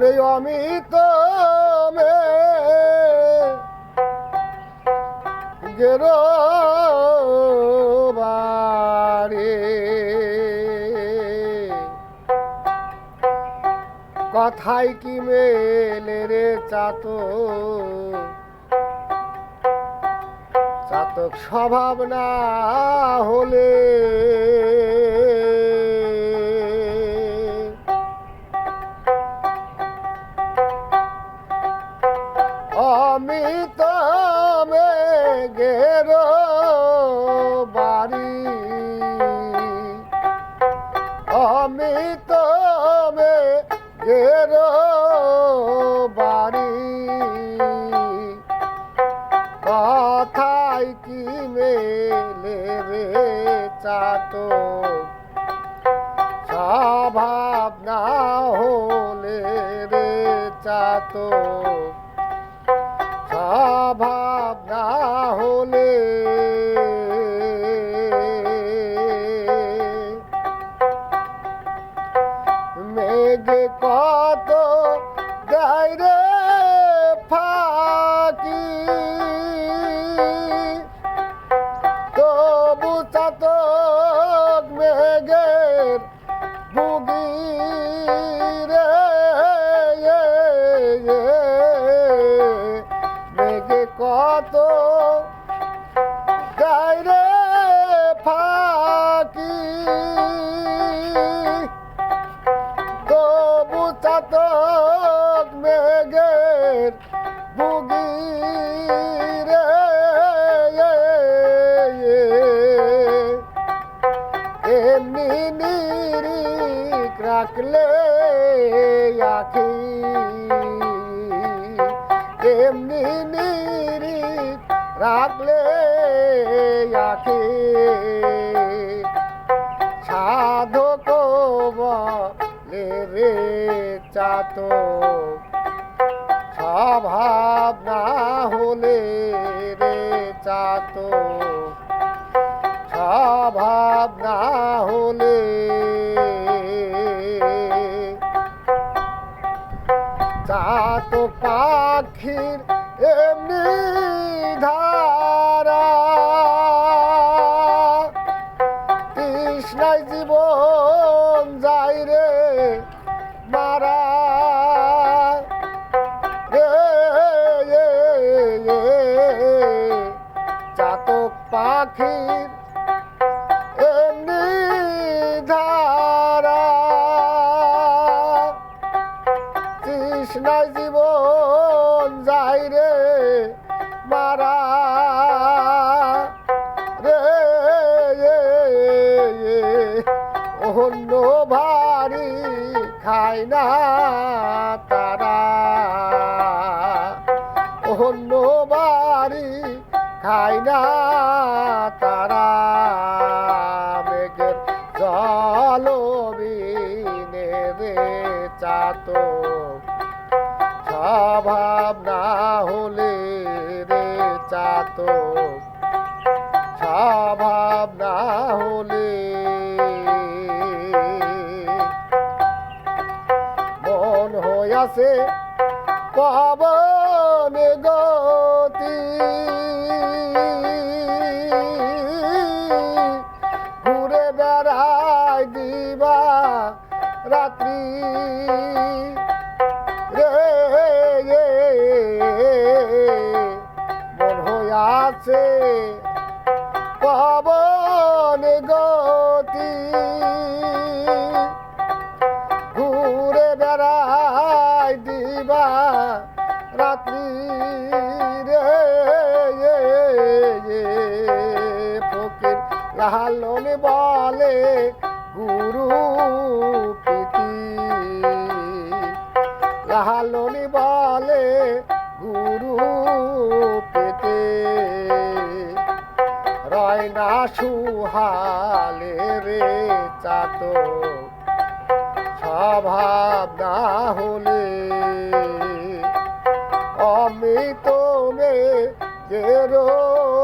ওরে অমিত মে গেরো বাড়ি কথাই কি মেলে রে চাতো চাতক স্বভাব না হলে চাতো স্বভাব না হলে রে চাতো স্বভাব না হলে রাখলে আখি। এমনি নিরিক রাখলে আখি। সাধক বলে রে চাতো স্বভাব না হলে রে চাতো। স্বভাব না হলে চাতো পাখির এমনি ধারা। তৃষ্ণায় জীবন পাখির এমনি ধারা। তৃষ্ণায় জীবন যাই রে মারা। রে অন্য তারা। অন্য বাড়ি খায় না তারা মেঘের জল বিনে রে চাতো স্বভাব না হলে রে চাতো স্বভাব না হলে মন হইয়াছে পবন গতি হইয়াছে পবন গতি। ঘুরে বেড়াই দিবা রাত্রি রে। ফকির লালন বলে, গুরু প্রীতি। লালন বলে, গুরু রয় না সুহালে রে চাত স্বভাব না হলে অমিত মে যে বারে